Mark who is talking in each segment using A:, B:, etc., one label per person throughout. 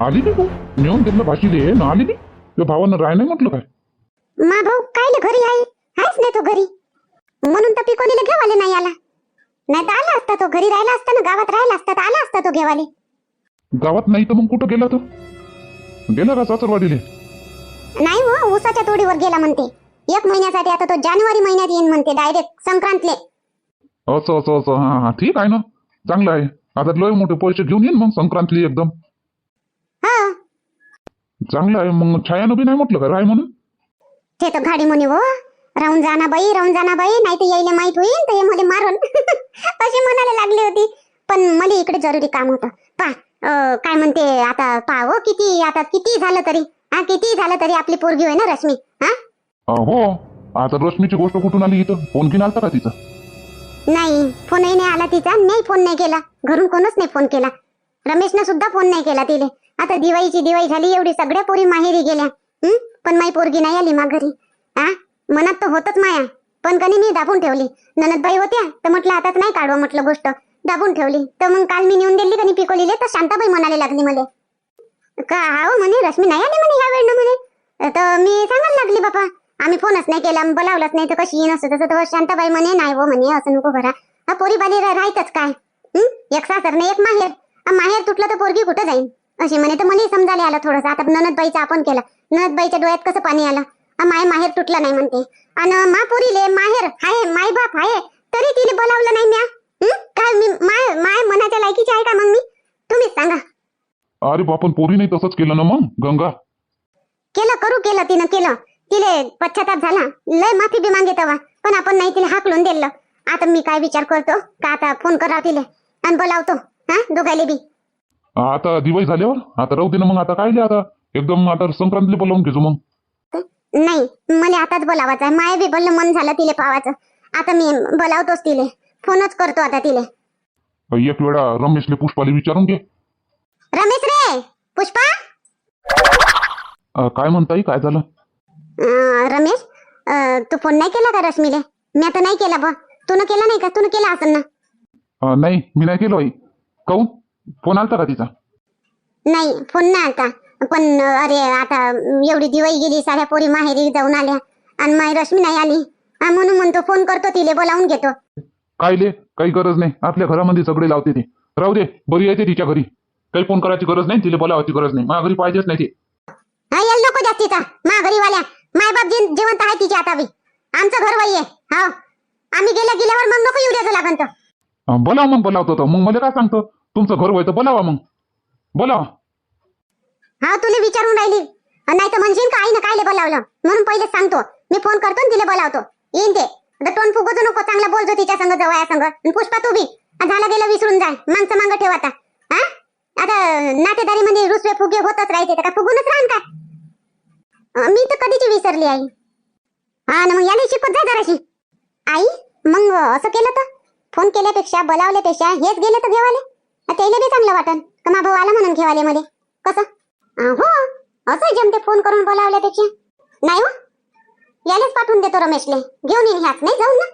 A: आली नाही तू? नेऊन त्यांना भाशी दे ना आली नाही तुझ्या भावानं राय नाही म्हटलं काय?
B: मा भाऊ कायले घरी आहे? आहेच नाही तो घरी. म्हणून तर पिकोलीला घेवाले नाही आला. नाही तर आला असता तो घरी राहिला असता ना गावात राहिला असता तर आला असता तो घेवाले.
A: गावात नाही तर मग कुठं गेला तो? गेला का सासरवाडीले?
B: नाही हो ऊसाच्या तोडीवर गेला म्हणते. एक महिन्यासाठी आता तो जानेवारी महिन्यात येईन म्हणते डायरेक्ट संक्रांतले.
A: असं असं असं. हा हा. ठीक आहे ना. चांगलं आहे. आता लय मोठे पैसे घेऊन येईन मग संक्रांतली एकदम.
B: हा.
A: चांगलं आहे मग छायानं बी नाही म्हटलं का राय म्हणून?
B: ते तर गाडी म्हणे हो. राहून जाना बाई राहून जाना बाई नाही तर यायला माहीत होईल तर हे मला मारून. अशी म्हणायला लागली होती. पण मला इकडे जरुरी काम होतं. पा अं, काय म्हणते आता पा हो किती आता किती झालं तरी. हा किती झालं तरी आपली पोरगी होय ना रश्मी? हा?
A: अं, हो. आता रश्मीची गोष्ट कुठून आली इथं? फोन घेऊन आलता का तिचा?
B: नाही फोनही नाही आला तिचा नाही फोन नाही केला. घरून कोणच नाही फोन केला. रमेशनं सुद्धा फोन नाही केला तिले. आता दिवाळीची दिवाळी झाली एवढी सगळ्या पोरी माहेरी गेल्या. हम्म पण माई पोरगी नाही आली माघारी. हा मनात तर होतच माया. पण कधी मी दाबून ठेवली. ननदबाई होत्या तर म्हटलं आताच नाही काढवा म्हटलं गोष्ट. दाबून ठेवली. तर मग काल मी नेऊन दिली कधी पिकोलीले? तर शांताबाई म्हणायला लागली मला. का हो म्हणे? रश्मी नाही आली म्हणे ह्या वेळेनं म्हणे? तर मी सांगायला लागली बापा. आम्ही फोनच नाही केला बोलावलंच नाही तर कशी येईन असं तसं. तर शांताबाई म्हणे नाही हो म्हणे असं नको घरा हा पोरी बाली राहायचंच काय? हम्म एक सासर नाही एक माहेर. माहेर तुटलं तर पोरगी कुठं जाईन? अशी म्हणे तर मलाही समजायला आलं थोडंसं. आता ननदबाईचा आपण केलं. ननदबाईच्या डोळ्यात कसं पाणी आलं? माय माहेर तुटलं नाही म्हणते. आणि मा पोरीले माहेर हाय माय बाप आहे तरी तिने बोलावलं नाही म्या? काय मी माय माय मनाच्या लायकीची आहे का मग मी? तुम्हीच सांगा.
A: अरे बापन पोरीने तसंच केलं ना मग गंगा?
B: केलं करू केलं तिनं केलं. तिले पश्चाताप झाला. लय माफी बी मागे तेव्हा. पण आपण नाही तिला हाकलून दिलं. आता मी काय विचार करतो? का आता फोन कराव तिले? आणि बोलावतो. हा? दोघायले बी.
A: आता दिवाळी झाल्यावर? आता राहू दे ना मग आता काय आता? एकदम आता संक्रांतले बोलावून घेतो मग.
B: नाही मला आताच बोलावायचं आहे. माय बी बोललं मन झालं तिले पावाचं आता मी बोलावतोच तिले. फोनच करतो आता तिले.
A: एक वेळा रमेशले पुष्पाले विचारून घे.
B: रमेश रे! पुष्पा?
A: काय म्हणताई काय झालं?
B: रमेश तू फोन नाही केला का रश्मीले? मी आता नाही केला बा. तू केला नाही का? तू केला असेल ना?
A: नाही मी नाही केलो आई. काऊन? फोन आलता का तिचा?
B: नाही फोन नाही आता पण अरे आता एवढी दिवाळी गेली साऱ्या पोरी माहेरी जाऊन आल्या. आणि माई रश्मी नाही आली. हा, म्हणून म्हणतो फोन करतो तिले बोलावून घेतो.
A: काय ले काही गरज नाही. आपल्या घरामध्ये सगळे लावते ते. राहू दे बरी आहे ते तिच्या घरी. काही फोन करायची गरज नाही तिला बोलावायची गरज नाही. माझ्या घरी पाहिजेच नाही ते.
B: हा याल नको जास्तीचा मा घरीवाल्या. माय बाप जिन- जिवंत आहे तिची आता बी. आमचं घर वाई आहे. हा आम्ही गेल्या गेल्यावर मग नको येऊ द्यायचं लागन तर.
A: अं, बोलाव मग बोलावतो तो. मग मला काय सांगतो? तुमचं घर व्हायचं बोलावा मग. बोलावा.
B: हा तुला विचारून राहिली. नाही तर म्हणशील का आईनं कायले बोलावलं? म्हणून पहिले सांगतो. मी फोन करतो आणि तिला बोलावतो. येईन ते. आता टोन फुगवतो नको चांगला बोलतो तिच्या संग जवळ संग. पुष्पा तू बी. झाला झालं गेलं विसरून जाय मागचं मागं ठेव आता. हा? आता नातेदारी मध्ये रुसवे फुगे होतच राहायचे का फुगूनच राहण का? मी तर कधीची विसरली आई? हा ना मग याने शिकवत जाय जराशी आई मग असं केलं तर? फोन केल्यापेक्षा बोलावल्यापेक्षा हेच गेले तर घेवाले. त्याला बी चांगलं वाटन. का मा भाऊ आला म्हणून घेवाले मध्ये कसं हो. असं जमते फोन करून बोलावल्यापेक्षा नाही हो. यालेच पाठवून देतो रमेशले. घेऊन येईन ह्याच नाही जाऊन ना?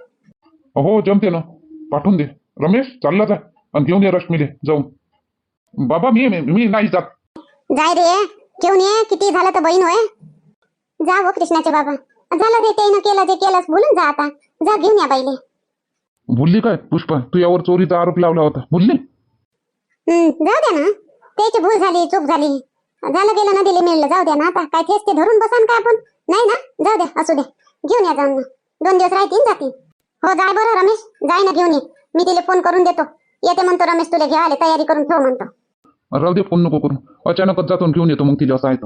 A: हो जमते ना. पाठवून दे. रमेश चालला जा. आणि घेऊन ये रश्मीले. जाऊन. बाबा मी मी नाही जात.
B: जाय रे. घेऊन ये. किती झालं तर बहीण होय. जा हो कृष्णाचे बाबा. झालं रे त्यानं केलं जे केलंस. बोलून जा आता. जा घेऊन या बाईले.
A: भुलली काय? पुष्पा तू यावर चोरीचा आरोप लावला होता. भुलली
B: हम्म, जाऊ द्या ना. त्याची भूल झाली चूक झाली. झालं गेलं ना दिले मिळलं जाऊ द्या ना आता. काय तेच ते धरून बसान काय आपण? नाही ना? जाऊ द्या असू द्या. घेऊन या जाऊन. ना दोन दिवस राहतील जातील. हो जाय बरं रमेश. जाय ना घेऊन ये. मी तिला फोन करून देतो. येते म्हणतो रमेश तुला घ्यायला तयारी करून ठेव म्हणतो.
A: राहू दे फोन नको करू. अचानकच जातो घेऊन येतो मग तिला असं आहे.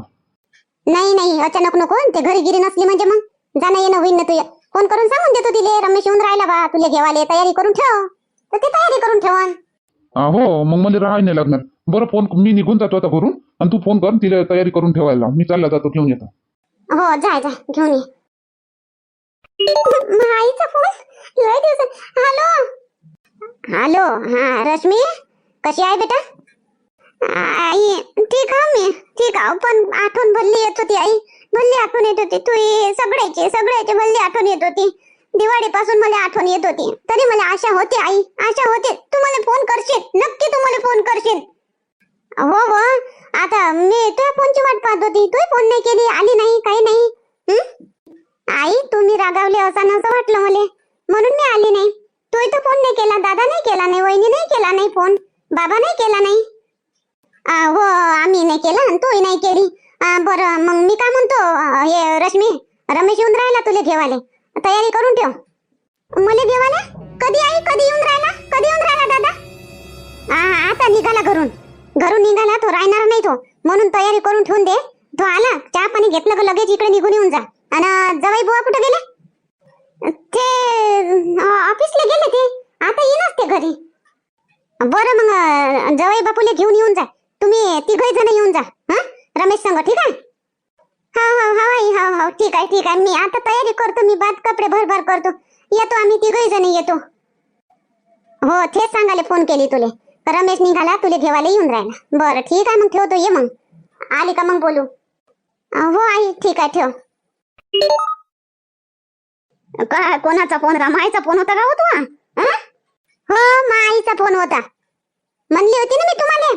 B: नाही नाही अचानक नको. ते घरी गिरी नसली म्हणजे मग? जाणं येणं होईन ना तुझ्या. फोन करून सांगून देतो तिले रमेश येऊन राहिला बा. तुला घेवाले तयारी करून ठेव. तर ते तयारी करून ठेवन
A: हो मग म्हणजे मला राहाय नाही लागणार. बरं फोन मी निघून जातो आता घरून आणि तू फोन कर तिला तयारी करून ठेवायला मी चालला जातो घेऊन येतो.
B: हो जाय जाय घेऊन ये. फोन लय दिवस हॅलो? हॅलो हा रश्मी? कशी आहे बेटा? आई ठीक आहे मी ठीक आहे. पण आठवण भरली येत होती आई. भरली आठवण येत होती. तू हे सगळ्याची सगळ्याची भरली आठवण येत होती. दिवाळीपासून मला आठवण येत होती. तरी मला आशा होते आई. आशा होते. तू मला फोन करशील. नक्की तू मला फोन करशील. हो हो. आता मी तुझ्या फोनची वाट पाहत होती. तू फोन नाही केली. आली नाही. काही नाही. आई तुम्ही रागावले असं नसं वाटलं मला. म्हणून मी आली नाही. तू तर फोन नाही केला. दादा नाही केला नाही. वहिनी नाही केला नाही फोन बाबा नाही केला नाही. हो आम्ही नाही केला तूही नाही केली. बरं मग मी काय म्हणतो? हे रश्मी रमेश येऊन राहिला तुला घेवाले. तयारी करून ठेव. मला देवाला? कधी आई? कधी येऊन राहिला? कधी येऊन राहिला दादा? हा आता निघाला घरून. घरून निघाला तो राहणार नाही तो. म्हणून तयारी करून ठेवून दे. तो आला चहा पाणी घेतलं का लगेच इकडे निघून येऊन जा. आणि जवाई बुवा कुठे गेले? ते ऑफिसला गेले ते. आता येईनच ते घरी. बरं मग जवाई बापूला घेऊन येऊन जा. तुम्ही तिघही जण येऊन जा हा? रमेश सांगा ठीक आहे? हा हा हा आई हा हा. ठीक आहे ठीक आहे. मी आता तयारी करतो. मी बाद कपडे भरभर करतो. येतो आम्ही तिघही जण येतो. हो तेच सांगायला फोन केली तुले. रमेश निघाला तुले घेवायला येऊन राहिला. बरं ठीक आहे मग ठेवतो ये मग. आली का मग बोलू? हो आई ठीक आहे ठेव. काय कोणाचा फोन रामाईचा फोन होता का हो तू हो माईचा फोन होता. म्हणली होती ना मी तुम्हाला.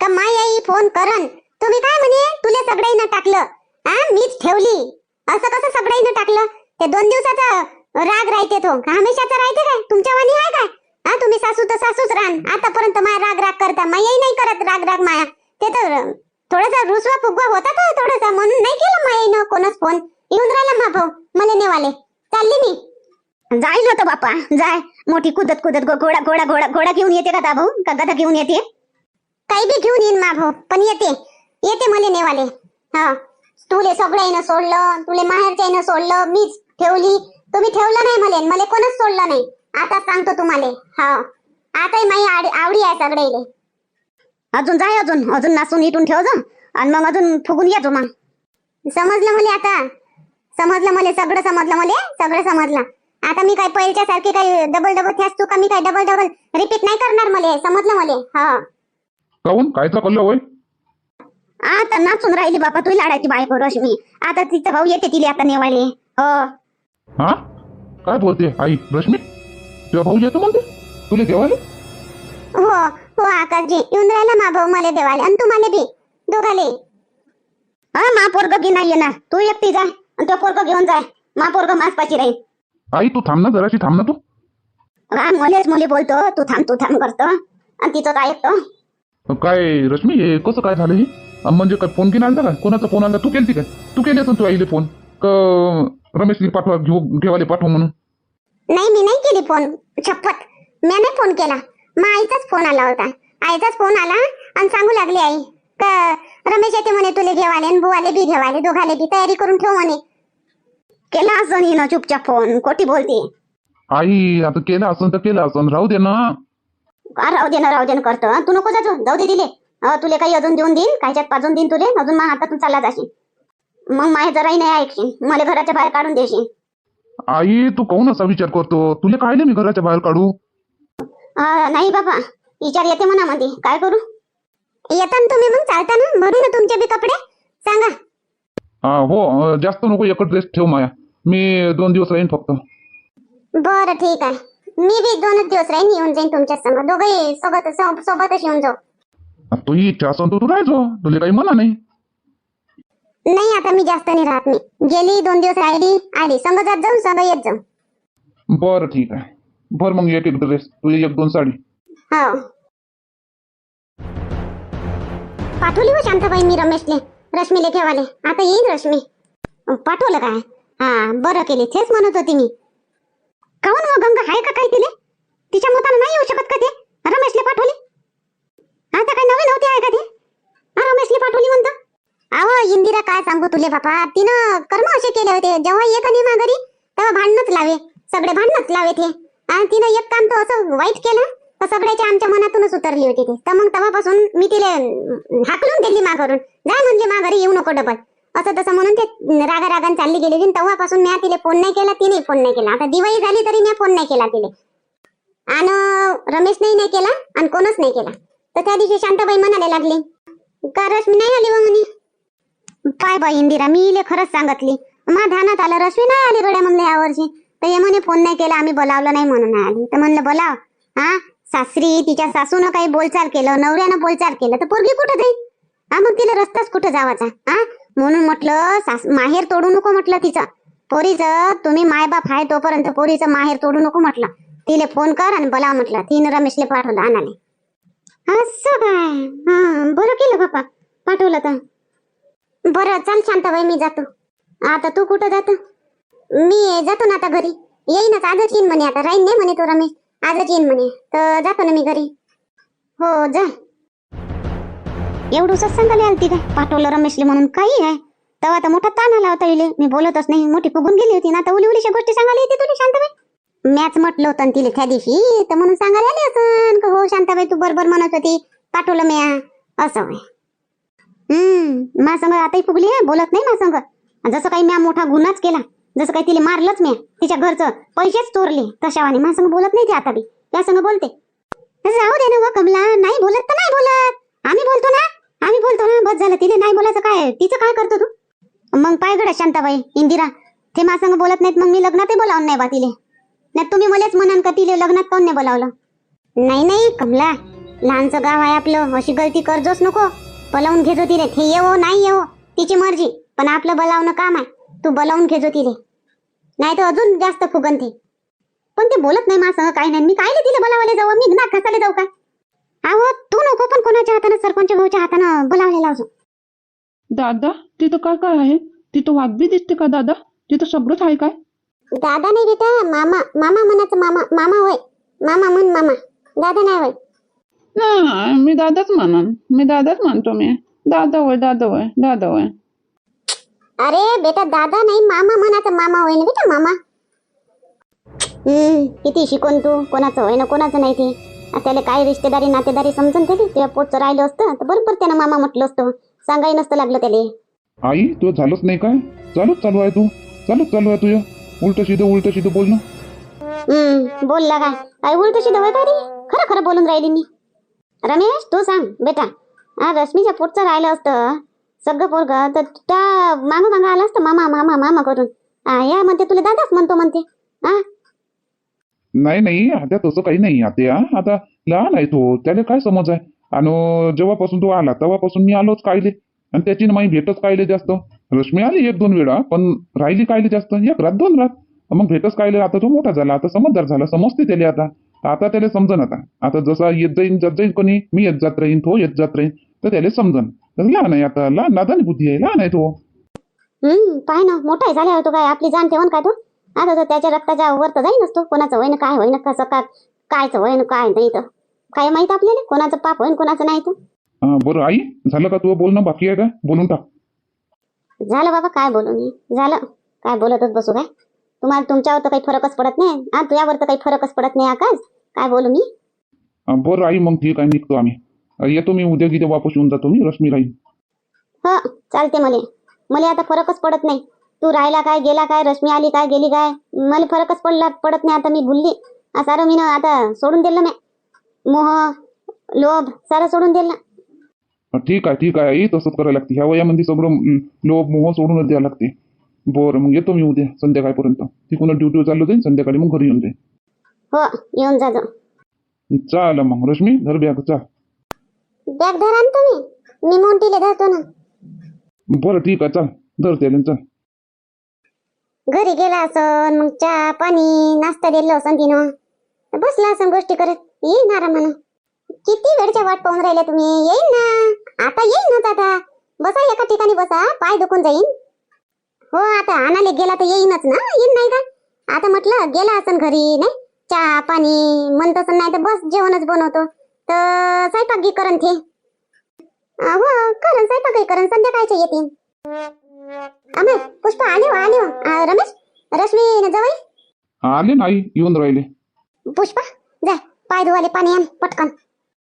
B: का माई आई फोन करन तुम्ही काय म्हणे? तुले सगळ्यांना टाकलं. हा मीच ठेवली. असं कसं सगळ्यांना टाकलं? ते दोन दिवसाचा राग राहते तो. हमेशाचा राहते काय? तुमच्या वाणी आहे काय? हा तुम्ही सासू तर सासूच राहन आतापर्यंत माया राग राग करता. मायाही नाही करत राग राग माया. ते तर थोडासा रुसवा फुगवा होता का थोडासा. म्हणून नाही केलं मायाईनं कोणच फोन. येऊन राहिला मा भाऊ. मला नेवाले. चालली मी. जाईल होतं बापा जाय. मोठी कुदत कुदत घोडा घोडा घोडा घोडा घेऊन येते का भाऊ? का गदा घेऊन येते? काही बी घेऊन येईन मा भाऊ. पण येते. येते मला नेवाले. हा. तुले सगळ्यानं सोडलं तुले माहेरच्यानं सोडलं मीच ठेवली. तुम्ही ठेवलं नाही मला मला कोणच सोडलं नाही. आता सांगतो तुम्हाला. हा आता माझी आड- आवडी आहे सगळे अजून जाय अजून. अजून नासून इटून ठेव जा. आणि मग अजून फुगून घ्या मग. समजलं मला आता? समजलं मला? सगळं समजलं मला? सगळं समजलं. आता मी काय पहिल्याच्या सारखी काही डबल डबल त्याच चुका मी काय डबल डबल रिपीट नाही करणार मला? समजलं मला? हा
A: काहून कायचा होय?
B: आता नाचून राहिली बापा तू लाडाची बायको रश्मी आता तिचा भाऊ येते तिला आता नेवाले हो.
A: हा? काय बोलते आई रश्मी? तुझा भाऊ येतो म्हणते? तुला घेवाले
B: हो हो आकाशजी. येऊन राहिला मा भाऊ मला देवाले आणि तुम्हाला बी. दोघाले. हा मा पोरग की नाही येणार. तू एकटी जा आणि तो पोरग घेऊन जाय मा पोरग मासपाची राहील.
A: आई तू थांब ना जराशी थांब ना तू.
B: हा मलेच मुली बोलतो. तू थांब तू थांब करतो. आणि तिचं काय ऐकतो
A: काय रश्मी हे कसं काय झालं हे? अं, म्हणजे काय फोन केला आलता का कोणाचा फोन आला? तू केलती काय? तू केली असं तू आईले फोन? क रमेशली पाठवा घेऊ घेवाले पाठव म्हणून?
B: नाही मी नाही केली फोन. शपथ मी नाही फोन केला. मग आईचाच फोन आला होता. आईचाच फोन आला आणि सांगू लागली आई का रमेश येते म्हणे तुले घेवाले आणि बुवाले बी घेवाले दोघाले बी. तयारी करून ठेव म्हणे. केला असं हिनं चुपचाप फोन. कोटी बोलते.
A: आई आता केलं असं तर केलं असं राहू दे ना.
B: राहू दे ना राहू दे ना करतो हं? तू नको जा तू जाऊ दे दिले तुले काही अजून देऊन देईन? कायच्यात पाजून देईन तुले? अजून मग आता तू चालला जाशील. मग माझ्या जराही नाही ऐकशील. मला घराच्या बाहेर काढून देशील.
A: आई तू काहून असा विचार करतो? तुला काय मी घराच्या बाहेर काढू?
B: अं, नाही बाबा. विचार येते मनामध्ये. काय करू? येता ना तुम्ही मग? चालता ना? भरू ना तुमचे बी कपडे? सांगा.
A: हा हो अं, जास्त नको एकच ड्रेस ठेव माया. मी दोन दिवस राहीन फक्त.
B: बरं ठीक आहे. मी बी दोनच दिवस राहीन येऊन जाईन तुमच्या संग. दोघंही सोबत सो- सोबतच येऊन जाऊ.
A: तू इच्छा असन तर तू राहायचो तुला काही म्हणा नाही.
B: नाही आता मी जास्त नाही राहत. मी गेली दोन दिवस राहिली आली. संग जात जाऊन संग येत जाऊ
A: बरं ठीक आहे. बरं मग एक एक ड्रेस तुझी एक दोन साडी.
B: हो. पाठवली हो शांताबाई मी रमेशले. रश्मीले ठेवाले. आता येईन रश्मी. पाठवलं काय? हा बरं केली. तेच म्हणत होती मी. काहून मग गंगा? आहे का काय तिले? तिच्या मतानं नाही येऊ शकत का ते? रमेशले पाठवली. आता काय नवीन होते आहे का ते हा रमेशले पाठवली म्हणतो. अहो इंदिरा काय सांगू तुले बापा? तिनं कर्म असे केले होते. जेव्हा एक आणि घरी तेव्हा भांडणच लावे. सगळे भांडणच लावे ते आणि तिनं एक काम तर असं वाईट केलं तर सगळ्याच्या आमच्या मनातूनच उतरली होती ती. तर मग तेव्हापासून मी तिला हाकलून दिली माघारून. जाय म्हणली मा घरी येऊ नको डबल. असं तसं म्हणून ते रागा रागान चालली गेली तेव्हापासून मी तिला फोन नाही केला तिने फोन नाही केला. आता दिवाळी झाली तरी मी फोन नाही केला तिने आणि रमेशनेही नाही केला आणि कोणच नाही केला. तर त्या दिवशी शांताबाई म्हणायला लागली का रश्मी नाही आली म्हणे. काय बाई इंदिरा मी इले खरंच सांगितली. मा ध्यानात आलं रश्मी नाही आली गड्या म्हणलं यावर्षी तर हे म्हणे फोन नाही केला आम्ही बोलावलं नाही म्हणून नाही आली. तर म्हणलं बोलाव. हा सासरी तिच्या सासूनं काही बोलचाल केलं नवऱ्यानं बोलचाल केलं तर पोरगी कुठं जाईल? हा मग तिला रस्ताच कुठं जावाचा? हा म्हणून म्हटलं सास माहेर तोडू नको म्हटलं तिचं. पोरीचं तुम्ही मायबाप आहे तोपर्यंत पोरीचं माहेर तोडू नको म्हटलं. तिले फोन कर आणि बोलाव म्हटलं. तिने रमेशले पाठवलं आणाले असं काय? हा बरं केलं पप्पा पाठवलं तर. बरं चल शांताबाई मी जातो. आता तू कुठं जातो? मी जातो ना आता घरी. येईनच आजच येईन म्हणे आता. राहीन नाही म्हणे तो रमेश. आजच येईन म्हणे. तर जातो ना मी घरी. हो जा. एवढं सत्संगाला आलती काय पाठवलं रमेशले म्हणून काही आहे. तेव्हा तर मोठा ताण आला होता इले. मी बोलतच नाही. मोठी फुगून गेली होती ना आता उली उलीच्या गोष्टी सांगायला येते तुला शांताबाई मॅच म्हटलं होतं ना तिला त्या दिवशी तर म्हणून सांगायला आले असं. का तू बरोबर म्हणत होती. पाठवलं मी असं होय. हम्म मा संग आताही फुगली आहे बोलत नाही मा संग. जसं काही म्या मोठा गुन्हाच केला जसं काही तिला मारलंच मी तिच्या घरचं पैसेच चोरले. तशावाने मा संग बोलत नाही ती आता बी. त्या संग बोलते. जाऊ दे ना व कमला नाही बोलत तर नाही बोलत. आम्ही बोलतो ना आम्ही बोलतो ना बस झालं. तिने नाही बोलायचं काय तिचं काय करतो तू? मग पाय गड्या शांताबाई इंदिरा. ते मा संग बोलत नाहीत मग मी लग्नातही बोलावून नाही बा तिले. नाही तुम्ही मलाच म्हणान का तिले लग्नात काऊन नाही बोलावलं? नाही नाही कमला. लहानचं गाव आहे आपलं. अशी गलती करजोच नको. बोलावून घेजो तिले. हे येवो नाही येवो. तिची मर्जी. पण आपलं बोलावणं काम आहे. तू बोलावून घेजो तिले. नाही तर अजून जास्त फुगन ते पण ते बोलत नाही माझं काही नाही. मी काय तिला बोलावले जाऊ मी ना कसाले जाऊ का अहो तू नको पण कोणाच्या हातानं सरपंच भाऊच्या हातानं बोलावले लावजो.
C: दादा तिथं काय काय आहे? तिथं वाघ बी दिसते का दादा? तिथं सगळंच आहे काय?
B: दादा नाही बेटा मामा. मामा म्हणाचं मामा. मामा होय. मामा म्हण मामा. दादा नाही होय
C: मी दादाच म्हणन. मी दादाच म्हणतो मी. दादा होय दादा होय दादा होय.
B: अरे बेटा दादा नाही मामा म्हणाचं मामा होय ना बेटा मामा. हम्म किती शिकवून तू? कोणाचं होय ना कोणाचं नाही ते. त्याला काय रिश्तेदारी नातेदारी समजून त्याला तेव्हा पोटचं राहिलं असतं तर बरोबर त्यानं मामा म्हटलं असतं. सांगाही नसतं लागलं त्याला.
A: आई तुझं झालंच नाही काय? चालूच चालू आहे तू. चालूच चालू आहे तुझं. उलट सिधं उलट सिधं बोलणं
B: हम्म बोलला काय काय उलट शिदा होय का रे? खरं खरं बोलून राहिली मी. रमेश तू सांग बेटा. हा रश्मीच्या पोटचं राहिलं असतं. सगळं पोरग तर त्या मागं मागं आलं असतं मामा मामा मामा करून. या म्हणते तुला दादाच म्हणतो म्हणते. हा?
A: नाही नाही आता तसं काही नाही आता आता लहान आहे तो त्याला काय समज आहे? आणि जेव्हापासून तो आला तेव्हापासून मी आलोच कायले. आणि त्याची माही भेटच कायले जास्त. रश्मी आली एक दोन वेळा पण राहिली कायले जास्त. एक रात दोन रात. मग भेटच कायले आता तो मोठा झाला आता समजदार झाला समजते त्याला आता. आता त्याला समजन आता. आता जसा येत जाईन जात जाईन कोणी मी येत जात राहीन तो येत जात राहीन तर त्याला समजन. तर लहान आहे आता लहान नादानी बुद्धी आहे लहान आहे तो.
B: हम्म पाय ना मोठा झाला होतो काय आपली जाण ठेवून काय तो? आता तर त्याच्या रक्ताच्या वर तर जाईन असतो कोणाचं होईन काय होईन कसं काय कायचं होईन काय नाही तर. काय माहीत आपल्याला कोणाचं पाप होईन कोणाचं नाही तर.
A: बरं आई झालं का तू बोलणं? बाकी आहे का? बोलून टाक.
B: झालं बाबा काय बोलू मी? झालं. काय बोलतच बसू काय? तुम्हाला तुमच्यावर तर काही फरकच पडत नाही. हा तुझ्यावर तर काही फरकच पडत नाही आकाश. काय बोलू मी?
A: हा, बरं आई मग ठीक आहे निघतो आम्ही. येतो मी उद्या किती वापस येऊन जातो मी रश्मी राहील
B: हो चालते मले. मला आता फरकच पडत नाही. तू राहिला काय गेला काय रश्मी आली काय गेली काय? मला फरकच पडला पडत नाही आता मी भुलली. हा सारं मी आता सोडून दिलं मी. मोह लोभ सारं सोडून दिलं.
A: हा, ठीक आहे ठीक आहे आई तसंच करायला लागते. ह्या वयामध्ये सगळं लोभ मोह सोडूनच द्यावं लागते. बरं मग येतो मी उद्या संध्याकाळपर्यंत. तिकडून ड्युटीवर चाललो जाईन संध्याकाळी मग घरी येऊन जाईन.
B: हो येऊन जाजो
A: चाल मग रश्मी धर बॅग चाल
B: बॅग धरा ना तुम्ही. मी मोठीले धरतो ना.
A: बरं ठीक आहे चाल. धर त्याला चाल.
B: घरी गेला असन मग चहा पाणी नाश्ता दिलं असन तिनं. तर बसला असन गोष्टी करत. येईन आरामानं किती वेळच्या वाट पाहून राहिल्या तुम्ही? येईन ना. आता येईन ना दादा बसा एका ठिकाणी बसा पाय दुखून जाईन. हो आता आणाले गेला तर येईनच ना? येईन नाही का? आता म्हटलं गेला असन घरी नाही? चहा पाणी म्हणत असन नाही तर बस जेवणच बनवतो. तर स्वयंपाक करन ते अं, हो करन स्वयंपाकही करन संध्याकाळच्या येतील अमर पुष्प आले हो आले हो. रमेश? रश्मी जवळ?
A: आले नाही येऊन राहिले.
B: पुष्पा जा पाय धुवाले पाणी आण पटकन.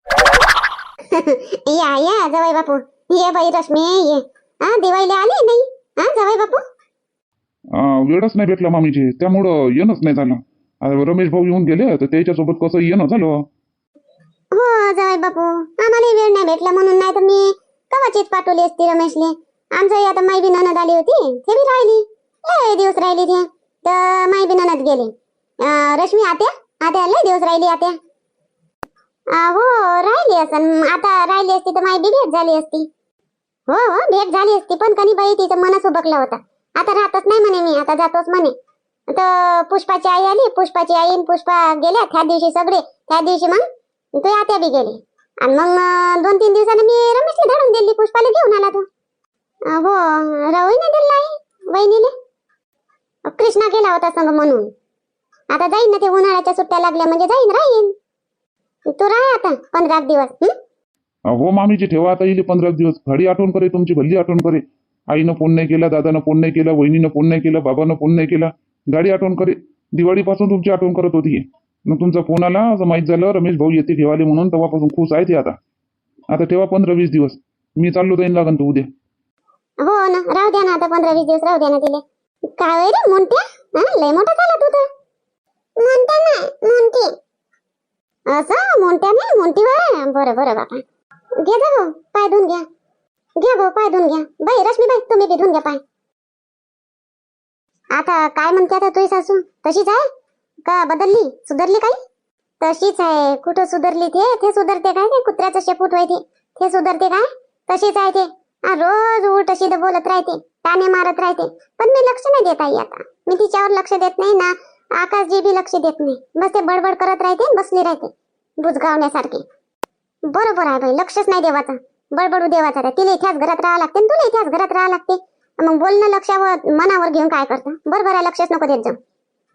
B: या या जवळ बापू. ये बाई रश्मी ये. हा दिवाळीला आली नाही? हा जवळ बापू?
A: वेळच नाही भेटला मामीचे. त्यामुळं येणंच नाही झालं. आता रमेश भाऊ येऊन गेले तर त्याच्यासोबत कसं येणं झालं?
B: हो जाय बापू. आम्हाला वेळ नाही भेटला म्हणून नाही तर मी कवाचीच पाठवली असती रमेशले. आमचं आता माई बी ननद आली होती ते बी राहिली. लय दिवस राहिली ते. तर माई बी ननद गेली. रश्मी आत्या? आत्या लय दिवस राहिली आत्या. हो राहिली असं आता राहिली असती तर माई बी भेट झाली असती. हो हो भेट झाली असती. पण कणी बाई तिचं मनच उबकला होता. आता राहतच नाही म्हणे मी आता जातोच म्हणे. तर पुष्पाची आई आली पुष्पाची आई आणि पुष्पा गेल्या त्या दिवशी सगळे. त्या दिवशी मग ते आत्या बी गेली. आणि मग दोन तीन दिवसानं मी रमेशला धाडून दिली पुष्पाला घेऊन आला तो. हो रवीने दिला आहे वहिनीले? कृष्णा गेला होता संग म्हणून. आता जाईन ना ते उन्हाळ्याच्या सुट्ट्या लागल्या म्हणजे जाईन राहीन. तू राह आता पंधरा दिवस हो?
A: मामीची ठेवा आता येईल पंधरा दिवस. घडी आठवण करे तुमची भल्ली आठवण करे. आईनं फोन नाही केला दादानं फोन नाही केला वहिनीनं फोन नाही केला बाबानं फोन नाही केला. गाडी आठवण करे दिवाळीपासून तुमची आठवण करत होती. मग तुमचा फोन आला असं माहीत झालं रमेश भाऊ येते ठेवाले म्हणून तेव्हापासून खुश आहे ते आता. आता ठेवा पंधरा वीस दिवस. मी चाललो जाईन लागन तू उद्या.
B: हो ना राहू द्या ना आता पंधरा वीस दिवस राहू द्या ना तिले. काय रे मोठ्या लय मोठा झाला तू तर. म्हणते ना म्हणते. असं मोठ्या ना म्हणते बरं बरं बरं बापा घे जा पाय धुवून घ्या. घ्या भाऊ पाय धुवून घ्या. बाई रश्मी बाई तुम्ही बी धुवून घ्या पाय. आता काय म्हणते आता तुझी सासू? तशीच आहे? का बदलली? सुधारली काही? तशीच आहे. कुठं सुधारली ते? ते सुधारते काय ते? कुत्र्याचं शेपूट व्हायचे ते. सुधारते काय? तशीच आहे ते. रोज उलट अशी बोलत राहते. ताने मारत राहते. पण मी लक्ष नाही देत आई आता. मी तिच्यावर लक्ष देत नाही ना. आकाशजी बी लक्ष देत नाही. बस ते बडबड करत राहते बसली राहते. बुजगावण्यासारखी. बरोबर आहे भाई लक्षच नाही देवाचं. बडबडू देवाचा तिला इथ्याच घरात राहावं लागते आणि तुला इथ्याच घरात राहावं लागते. मग बोलणं लक्षावर मनावर घेऊन काय करतं? बरोबर आहे लक्षच नको देत जाऊ.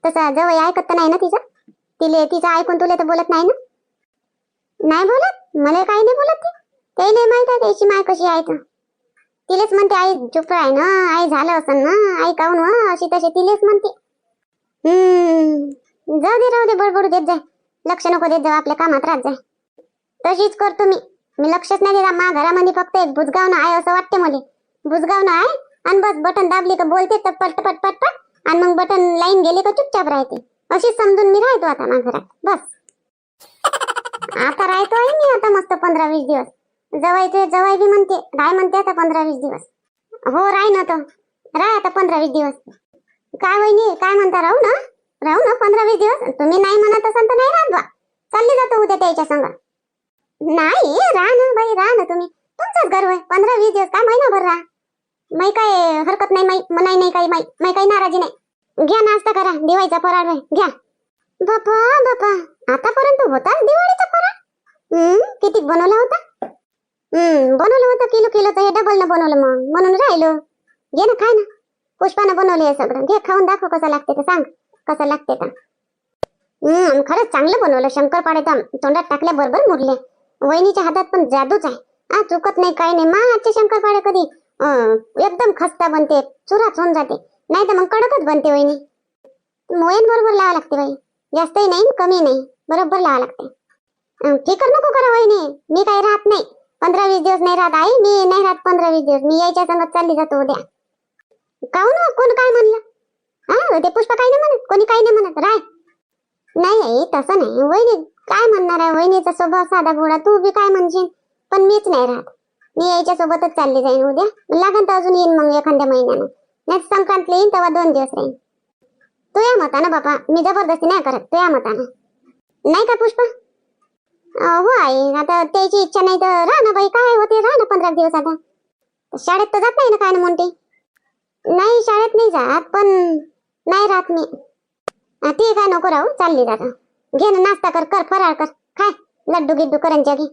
B: तसं जवळ ऐकत तर नाही ना तिचं? तिले तिचं ऐकून तुला तर बोलत नाही ना? नाही बोलत? मला काही नाही बोलत ती. ते नाही माहीत आहे त्याची माय कशी आहे तर. तिलेच म्हणते आई चुप आहे ना. आई झालं असं ना. आई काऊन व अशी तशी तिलेच म्हणते. हम्म. जाऊ दे राहू दे बडबडू देत जाय. लक्ष नको देत जाऊ आपल्या कामात राहत जाय. तशीच करतो मी. मी लक्षच नाही दिला मा घरामध्ये फक्त एक बुजगाव आहे असं वाटते मला. बुजगाव आहे आणि बस बटन दाबली का बोलते तर पट पट पट पट. आणि मग बटन लाईन गेले का चुपचाप राहते. अशीच समजून मी राहतो आता माझ्या घरात. बस. आता राहतो आहे मी आता मस्त पंधरा वीस दिवस. जवायचे जवाय बी म्हणते राय म्हणते आता पंधरा वीस दिवस. हो राय ना तर राय आता पंधरा वीस दिवस. काय वहिनी काय म्हणता राहू ना. राहू ना पंधरा वीस दिवस. तुम्ही नाही म्हणत असाल तर नाही राहत बा. चालली जातो उद्या त्याच्या संग. नाही राहा ना बाई राहा ना तुम्ही. तुमचंच घर होय पंधरा वीस दिवस काय महिनाभर राहा? माई काय हरकत नाही माई मनाई नाही काही माई माई काही नाराजी नाही. घ्या नाश्ता करा दिवाळीचा फराळ घ्या. बापा बापा. आतापर्यंत होता दिवाळीचा फराळ? हम्म किती बनवला होता? हम्म बनवलं होतं किलो किलोचं. हे डबल न बनवलं मग. म्हणून राहिलो. घे ना खाय ना. पुष्पानं बनवले हे सगळं. घे खाऊन दाखव कसं लागते तर सांग. कसं लागते तर हम्म खरंच चांगलं बनवलं. शंकरपाडे तर तोंडात टाकल्या बरोबर मुरले. वहिनीच्या हातात पण जादूच आहे. हा चुकत नाही काही नाही. मा आजचे शंकरपाडे कधी एकदम खस्ता बनते चुराच होऊन जाते. नाही तर मग कडकच बनते वहिनी. मोयन बरोबर लावा लागते बाई. जास्तही नाही कमी नाही. बरोबर लावा लागते. फिकर नको करा वहिनी. मी काही राहत नाही. पंधरा वीस दिवस नाही राहत आई. मी नाही राहत पंधरा वीस दिवस. मी यायच्या संगत चालली जातो उद्या. काहून हो? कोण काय म्हणलं? हा ते पुष्पा काही नाही म्हणत. कोणी काही नाही म्हणत. राय. नाही आई तसं नाही. वहिनी काय म्हणणार आहे? वहिनीचा स्वभाव साधा भोळा तू बी काय म्हणशील? पण मीच नाही राहत. मी यायच्या सोबतच चालली जाईन उद्या. लागन तर अजून येईन मग एखाद्या महिन्यानं. नाही संक्रांतला येईन तेव्हा दोन दिवस राहीन. तू या मतानं बापा. मी जबरदस्ती नाही करत. तू या मताना. नाही का पुष्पा? हो आई. आता त्याची इच्छा नाही तर राह ना बाई. काय होते? राह ना पंधरा दिवस आता. शाळेत तर जात नाही ना काय ना म्हणते नाही शाळेत नाही जात पण नाही राहत मी. ते काय नको राहू. चालली जाता. घे ना नाश्ता कर कर फराळ कर. खाय लड्डू गिड्डू करंजा घे.